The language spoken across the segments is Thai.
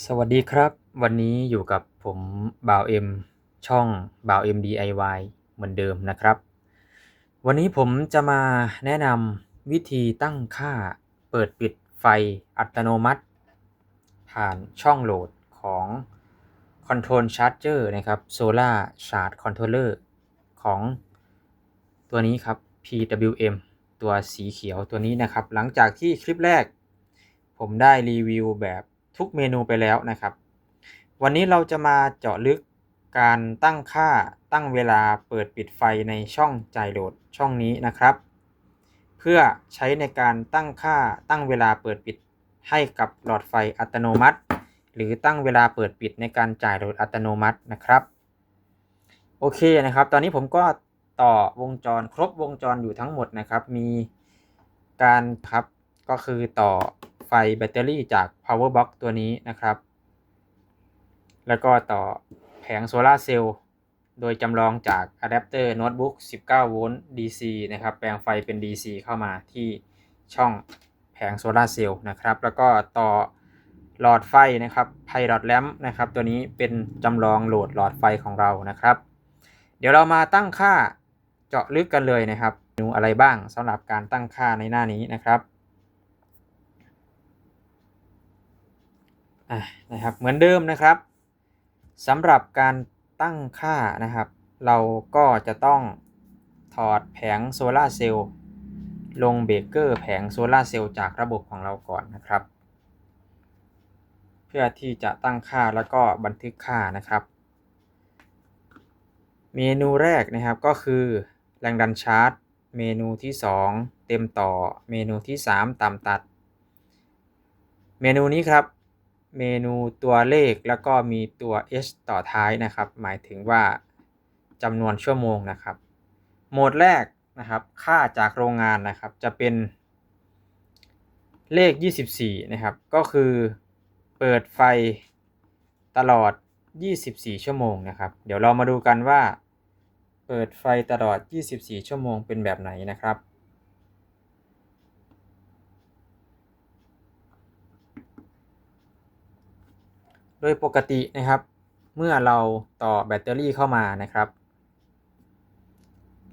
สวัสดีครับ วันนี้อยู่กับผมบ่าวเอ็มช่องบ่าวเอ็ม DIY เหมือนเดิมนะครับ วันนี้ผมจะมาแนะนำวิธีตั้งค่าเปิดปิดไฟอัตโนมัติ ผ่านช่องโหลดของ Control Charger นะครับ Solar Charge Controller ของตัวนี้ครับ PWM ตัวสีเขียวตัวนี้นะครับ หลังจากที่คลิปแรก ผมได้รีวิวแบบ ทุกเมนูไปแล้วนะครับ วันนี้เราจะมาเจาะลึกการตั้งค่าตั้งเวลาเปิดปิดไฟในช่องจ่ายโหลดช่องนี้นะครับ เพื่อใช้ในการตั้งค่าตั้งเวลาเปิดปิดให้กับหลอดไฟอัตโนมัติ หรือตั้งเวลาเปิดปิดในการจ่ายโหลดอัตโนมัตินะครับ โอเคนะครับ ตอนนี้ผมก็ต่อวงจรครบวงจรอยู่ทั้งหมดนะครับ มีการครับก็คือต่อ ไฟแบตเตอรี่จาก power box ตัวนี้นะครับ แล้วก็ต่อแผงโซลาเซลล์โดยจำลองจากอะแดปเตอร์โน้ตบุ๊ก19 โวลต์ DC นะครับ แปลงไฟเป็น DC เข้ามาที่ช่องแผงโซลาเซลล์นะครับ แล้วก็ต่อหลอดไฟนะครับ Pilot Lamp นะครับ ตัวนี้เป็นจำลองโหลดหลอดไฟของเรานะครับ เดี๋ยวเรามาตั้งค่าเจาะลึกกันเลยนะครับเมนูอะไรบ้างสำหรับการตั้งค่าในหน้านี้นะครับ อะนะครับเหมือนเดิมนะครับสำหรับการตั้งค่านะครับ เราก็จะต้องถอดแผงโซลาเซลล์ลงเบรกเกอร์แผงโซลาเซลล์จากระบบของเราก่อนนะครับ เพื่อที่จะตั้งค่าแล้วก็บันทึกค่านะครับ เมนูแรกนะครับก็คือแรงดันชาร์จ เมนูที่ 2 เต็มต่อเมนูที่ 3ต่ำตัด เมนูนี้ครับ เมนูตัวเลขแล้วก็มีตัว h ต่อท้ายนะครับ หมายถึงว่าจำนวนชั่วโมงนะครับ โหมดแรกนะครับค่าจากโรงงานนะครับจะเป็นเลข 24 นะครับ ก็คือเปิดไฟตลอด 24 ชั่วโมงนะครับ เดี๋ยวเรามาดูกันว่า เปิดไฟตลอด 24 ชั่วโมงเป็นแบบไหนนะครับ โดยปกตินะครับ เมื่อเราต่อแบตเตอรี่เข้ามานะครับ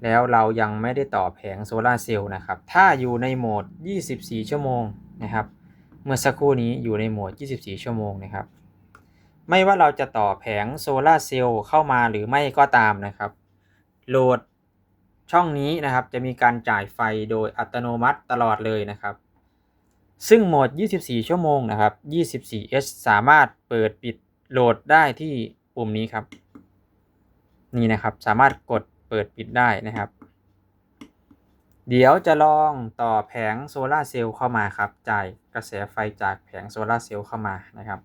แล้วเรายังไม่ได้ต่อแผงโซลาเซลล์นะครับ ถ้าอยู่ในโหมด 24 ชั่วโมงนะครับ เมื่อสักครู่นี้อยู่ในโหมด 24 ชั่วโมงนะครับ ไม่ว่าเราจะต่อแผงโซลาเซลล์เข้ามาหรือไม่ก็ตามนะครับ โหลดช่องนี้นะครับจะมีการจ่ายไฟโดยอัตโนมัติตลอดเลยนะครับ ซึ่งโหมด 24 ชั่วโมงนะครับ 24H สามารถเปิดปิดโหลดได้ที่ปุ่มนี้ครับ นี่นะครับ สามารถกดเปิดปิดได้นะครับ เดี๋ยวจะลองต่อแผงโซลาเซลล์เข้ามาครับ จ่ายกระแสไฟจากแผงโซลาเซลล์เข้ามานะครับ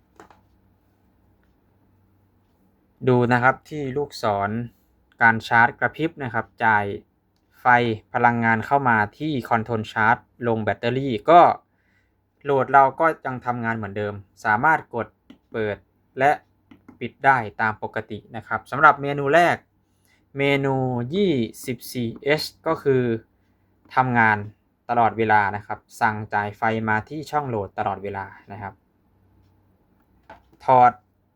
ดูนะครับที่ลูกศรการชาร์จกระพริบนะครับ จ่ายไฟพลังงานเข้ามาที่คอนโทรลชาร์จลงแบตเตอรี่ก็ โหลดเราก็ยังทำงานเหมือนเดิม สามารถกดเปิดและปิดได้ตามปกตินะครับสำหรับเมนูแรกเมนู 24H ก็คือทำงานตลอดเวลานะครับ สั่งจ่ายไฟมาที่ช่องโหลดตลอดเวลานะครับ ถอด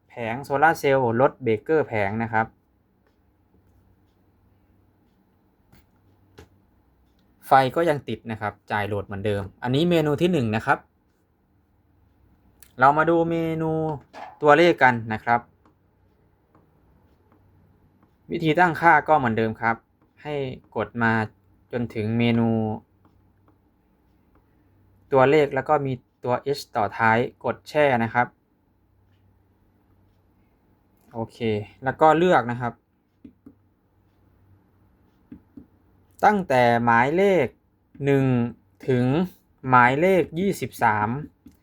แผงโซลาร์เซลล์ลดเบเกอร์แผงนะครับ ไฟก็ยังติดนะครับ จ่ายโหลดเหมือนเดิม อันนี้เมนูที่1นะครับ เรามาดูเมนูตัวเลขกันนะครับ วิธีตั้งค่าก็เหมือนเดิมครับ ให้กดมาจนถึงเมนู ตัวเลขแล้วก็มีตัว h ต่อท้ายกดแช่นะครับ โอเค แล้วก็เลือกนะครับ ตั้งแต่หมายเลข 1 ถึงหมายเลข 23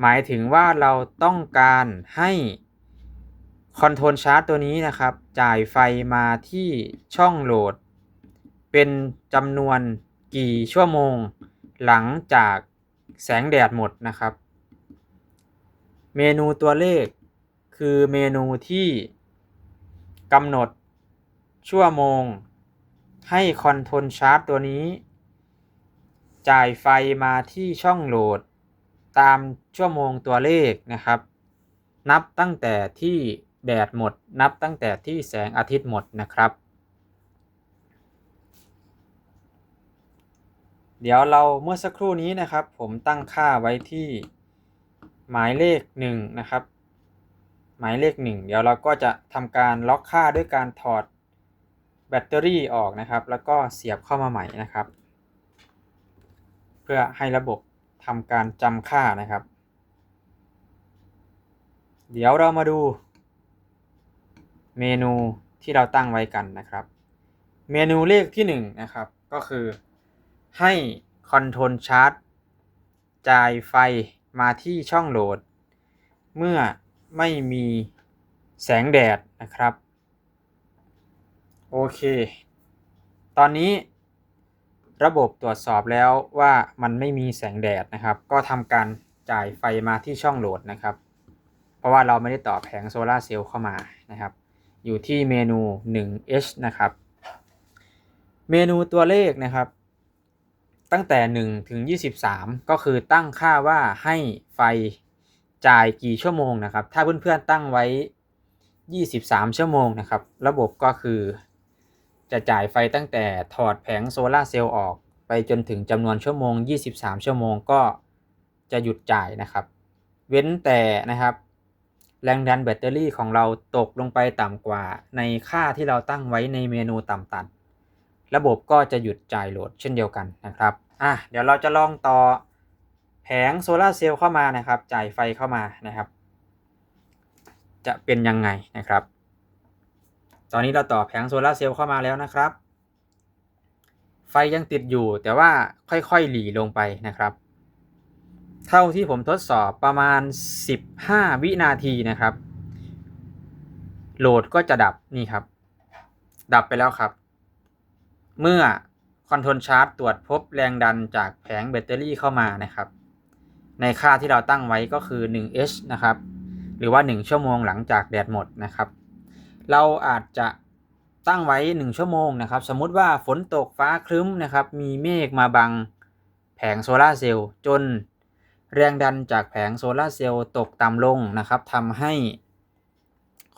หมายถึงว่าเราต้องการให้คอนโทรลชาร์จตัวนี้นะครับ จ่ายไฟมาที่ช่องโหลด เป็นจำนวนกี่ชั่วโมง หลังจากแสงแดดหมดนะครับ เมนูตัวเลขคือเมนูที่กำหนดชั่วโมง ให้คอนโทรลชาร์จตัวนี้ จ่ายไฟมาที่ช่องโหลด ตามชั่วโมงตัวเลขนะครับ นับตั้งแต่ที่แดดหมด นับตั้งแต่ที่แสงอาทิตย์หมดนะครับ เดี๋ยวเราเมื่อสักครู่นี้นะครับ ผมตั้งค่าไว้ที่หมายเลขหนึ่งนะครับหมายเลขหนึ่งเดี๋ยวเราก็จะทำการล็อกค่าด้วยการถอดแบตเตอรี่ออกนะครับ แล้วก็เสียบเข้ามาใหม่นะครับ เพื่อให้ระบบ ทำการจำค่านะครับ เดี๋ยวเรามาดู เมนูที่เราตั้งไว้กันนะครับ เมนูเลขที่1นนะครับก็คือให้คอนโทรลชาร์จจ่ายไฟมาที่ช่องโหลด เมื่อไม่มีแสงแดดนะครับ โอเค ตอนนี้ ระบบตรวจสอบแล้วว่ามันไม่มีแสงแดดนะครับ ก็ทำการจ่ายไฟมาที่ช่องโหลดนะครับ เพราะว่าเราไม่ได้ต่อแผงโซลาร์เซลล์เข้ามานะครับ อยู่ที่เมนู 1H นะครับ เมนูตัวเลขนะครับ ตั้งแต่ 1 ถึง 23 ก็คือตั้งค่าว่าให้ไฟจ่ายกี่ชั่วโมงนะครับ ถ้าเพื่อนๆตั้งไว้ 23 ชั่วโมงนะครับ ระบบก็คือ จะจ่ายไฟตั้งแต่ถอดแผงโซลาเซลล์ออก ไปจนถึงจำนวนชั่วโมง 23 ชั่วโมงก็จะหยุดจ่ายนะครับ เว้นแต่นะครับ แรงดันแบตเตอรี่ของเราตกลงไปต่ำกว่า ในค่าที่เราตั้งไว้ในเมนูต่ำตัด ระบบก็จะหยุดจ่ายโหลดเช่นเดียวกันนะครับอะเดี๋ยวเราจะลองต่อแผงโซลาเซลล์เข้ามานะครับ จ่ายไฟเข้ามานะครับ จะเป็นยังไงนะครับ ตอนนี้เราต่อแผงโซลาร์เซลล์เข้ามาแล้วนะครับ ไฟยังติดอยู่แต่ว่าค่อยๆหลีลงไปนะครับ เท่าที่ผมทดสอบประมาณ 15 วินาทีนะครับ โหลดก็จะดับนี่ครับ ดับไปแล้วครับ เมื่อคอนโทรลชาร์จตรวจพบแรงดันจากแผงแบตเตอรี่เข้ามานะครับ ในค่าที่เราตั้งไว้ก็คือ 1H นะครับ หรือว่า 1 ชั่วโมงหลังจากแดดหมดนะครับ เราอาจจะตั้งไว้ 1 ชั่วโมงนะครับ สมมุติว่าฝนตกฟ้าครึ้มนะครับ มีเมฆมาบังแผงโซลาเซลล์จนแรงดันจากแผงโซลาเซลล์ตกต่ำลงนะครับทำให้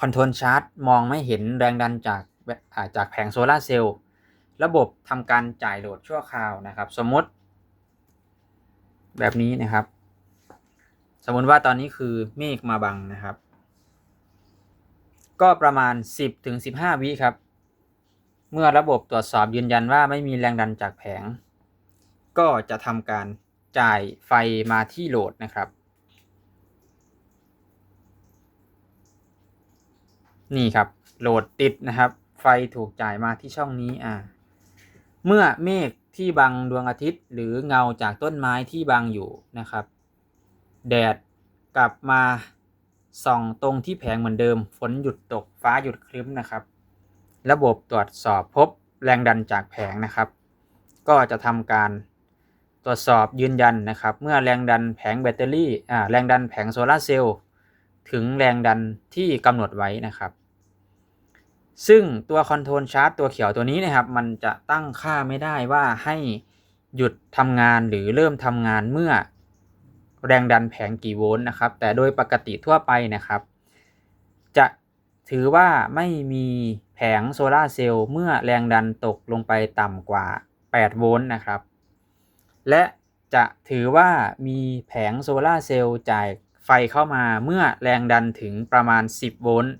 คอนโทรลชาร์จมองไม่เห็นแรงดันจากจากแผงโซลาเซลล์ระบบทำการจ่ายโหลดชั่วคราวนะครับ สมมติ แบบนี้นะครับ สมมติว่าตอนนี้คือเมฆมาบังนะครับ ก็ประมาณ 10-15 วิครับ เมื่อระบบตรวจสอบยืนยันว่าไม่มีแรงดันจากแผง ก็จะทำการจ่ายไฟมาที่โหลดนะครับ นี่ครับโหลดติดนะครับ ไฟถูกจ่ายมาที่ช่องนี้อ่าเมื่อเมฆที่บังดวงอาทิตย์ หรือเงาจากต้นไม้ที่บังอยู่นะครับ แดดกลับมา ส่องตรงที่แผงเหมือนเดิม ฝนหยุดตกฟ้าหยุดครึ้มนะครับ ระบบตรวจสอบพบแรงดันจากแผงนะครับ ก็จะทำการตรวจสอบยืนยันนะครับ เมื่อแรงดันแผงแบตเตอรี่อ่าแรงดันแผงโซลาเซลล์ถึงแรงดันที่กำหนดไว้นะครับ ซึ่งตัวคอนโทรลชาร์จตัวเขียวตัวนี้นะครับ มันจะตั้งค่าไม่ได้ว่าให้หยุดทำงานหรือเริ่มทำงานเมื่อ แรงดันแผงกี่โวลต์นะครับ แต่โดยปกติทั่วไปนะครับ จะถือว่าไม่มีแผงโซลาเซลล์เมื่อแรงดันตกลงไปต่ำกว่า 8 โวลต์นะครับ และจะถือว่ามีแผงโซลาเซลล์จ่ายไฟเข้ามาเมื่อแรงดันถึงประมาณ 10 โวลต์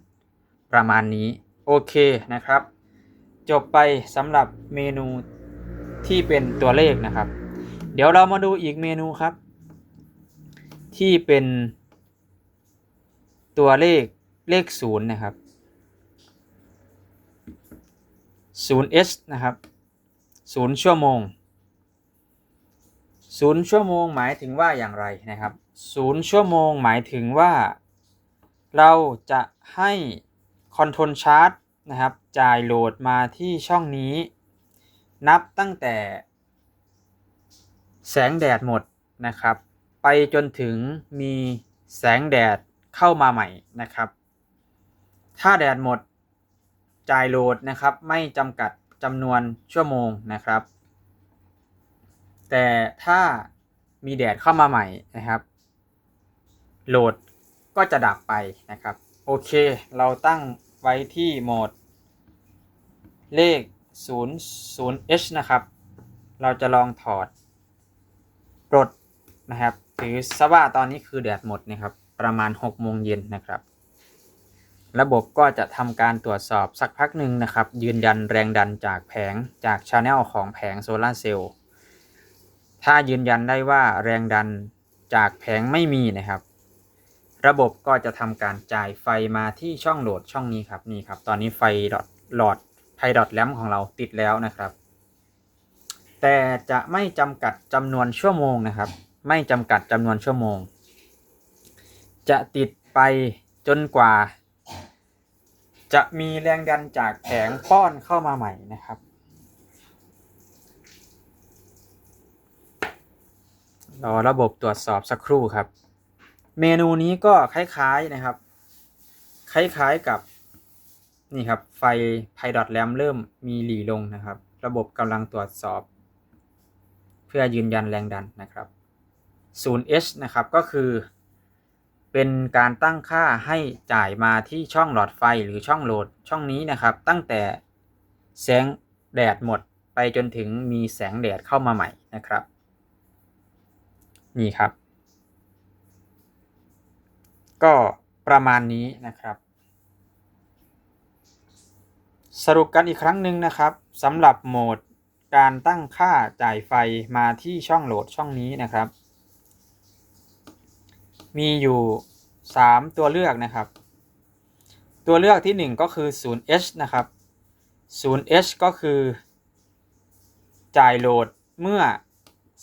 ประมาณนี้ โอเคนะครับ จบไปสำหรับเมนูที่เป็นตัวเลขนะครับ เดี๋ยวเรามาดูอีกเมนูครับ ที่เป็นตัวเลขเลขศูนย์นะครับ 0h นะครับ0ชั่วโมง0ชั่วโมงหมายถึงว่าอย่างไรนะครับ0ชั่วโมงหมายถึงว่า เราจะให้คอนโทรลชาร์จนะครับจ่ายโหลดมาที่ช่องนี้ นับตั้งแต่ แสงแดดหมดนะครับ ไปจนถึงมีแสงแดดเข้ามาใหม่นะครับ ถ้าแดดหมดจ่ายโหลดนะครับไม่จำกัดจำนวนชั่วโมงนะครับ แต่ถ้ามีแดดเข้ามาใหม่นะครับ โหลดก็จะดับไปนะครับ โอเค เราตั้งไว้ที่โหมด เลข 0 0 h นะครับ เราจะลองถอด ปลดนะครับ ถือซะว่าตอนนี้คือแดดหมดนะครับประมาณ6โมงเย็นนะครับ ระบบก็จะทำการตรวจสอบสักพักหนึ่งนะครับ ยืนยันแรงดันจากแผงจากชาแนลของแผงโซลาร์เซลล์ถ้ายืนยันได้ว่าแรงดันจากแผงไม่มีนะครับ ระบบก็จะทำการจ่ายไฟมาที่ช่องโหลดช่องนี้ครับนี่ครับ ตอนนี้ไฟดอทหลอดไพดอทแลมของเราติดแล้วนะครับ แต่จะไม่จำกัดจำนวนชั่วโมงนะครับ ไม่จำกัดจำนวนชั่วโมง จะติดไปจนกว่า จะมีแรงดันจากแผงป้อนเข้ามาใหม่นะครับ รอระบบตรวจสอบสักครู่ครับ เมนูนี้ก็คล้ายๆนะครับ คล้ายๆกับนี่ครับ ไฟไพดอทแลมเริ่มมีหลีลงนะครับ ระบบกำลังตรวจสอบ เพื่อยืนยันแรงดันนะครับ 0h นะครับ ก็คือ เป็นการตั้งค่าให้จ่ายมาที่ช่องหลอดไฟหรือช่องโหลดช่องนี้นะครับ ตั้งแต่แสงแดดหมดไปจนถึงมีแสงแดดเข้ามาใหม่นะครับ นี่ครับ ก็ประมาณนี้นะครับ สรุปกันอีกครั้งหนึ่งนะครับสำหรับโหมดการตั้งค่าจ่ายไฟมาที่ช่องโหลดช่องนี้นะครับ มีอยู่ 3 ตัวเลือกนะครับ ตัวเลือกที่ 1 ก็คือ 0h นะครับ 0h ก็คือ จ่ายโหลดเมื่อ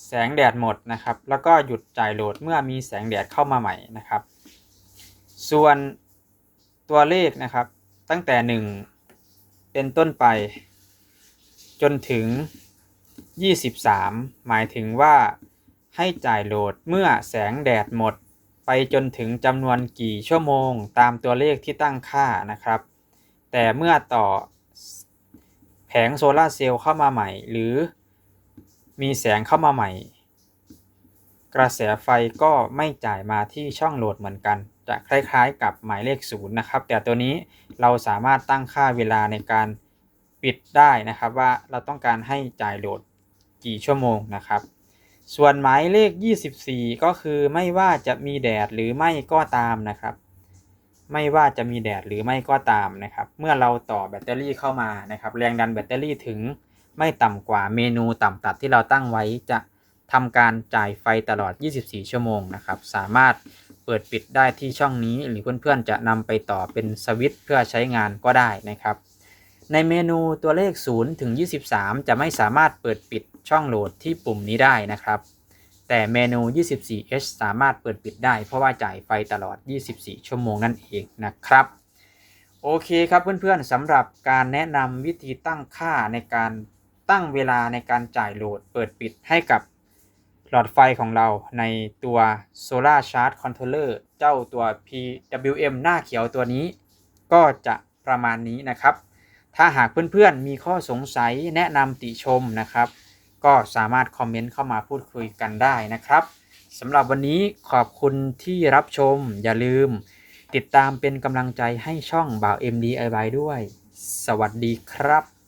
แสงแดดหมดนะครับ แล้วก็หยุดจ่ายโหลดเมื่อมีแสงแดดเข้ามาใหม่นะครับ ส่วนตัวเลขนะครับตั้งแต่ 1 เป็นต้นไป จนถึง 23 หมายถึงว่าให้จ่ายโหลดเมื่อแสงแดดหมด ไปจนถึงจำนวนกี่ชั่วโมงตามตัวเลขที่ตั้งค่านะครับ แต่เมื่อต่อแผงโซลาเซลล์เข้ามาใหม่ หรือมีแสงเข้ามาใหม่ กระแสไฟก็ไม่จ่ายมาที่ช่องโหลดเหมือนกัน จะคล้ายๆกับหมายเลขศูนย์นะครับ แต่ตัวนี้เราสามารถตั้งค่าเวลาในการปิดได้นะครับว่าเราต้องการให้จ่ายโหลดกี่ชั่วโมงนะครับ ส่วนหมายเลข 24 ก็คือไม่ว่าจะมีแดดหรือไม่ก็ตามนะครับ ไม่ว่าจะมีแดดหรือไม่ก็ตามนะครับ เมื่อเราต่อแบตเตอรี่เข้ามานะครับ แรงดันแบตเตอรี่ถึงไม่ต่ำกว่าเมนูต่ำตัดที่เราตั้งไว้จะทำการจ่ายไฟตลอด 24 ชั่วโมงนะครับ สามารถเปิดปิดได้ที่ช่องนี้ หรือเพื่อนๆจะนำไปต่อเป็นสวิตช์เพื่อใช้งานก็ได้นะครับ ในเมนูตัวเลข 0 ถึง 23 จะไม่สามารถเปิดปิด ช่องโหลดที่ปุ่มนี้ได้นะครับ แต่เมนู 24h สามารถเปิดปิดได้ เพราะว่าจ่ายไฟตลอด 24 ชั่วโมงนั่นเองนะครับ โอเคครับเพื่อนๆสำหรับการแนะนำวิธีตั้งค่าในการตั้งเวลาในการจ่ายโหลดเปิดปิดให้กับหลอดไฟของเราในตัว Solar Charge Controller เจ้าตัว PWM หน้าเขียวตัวนี้ ก็จะประมาณนี้นะครับ ถ้าหากเพื่อนๆมีข้อสงสัยแนะนำติชมนะครับ ก็สามารถคอมเมนต์เข้ามาพูดคุยกันได้นะครับสำหรับวันนี้ขอบคุณที่รับชม อย่าลืม ติดตามเป็นกำลังใจให้ช่องบ่าว MDIY ด้วย สวัสดีครับ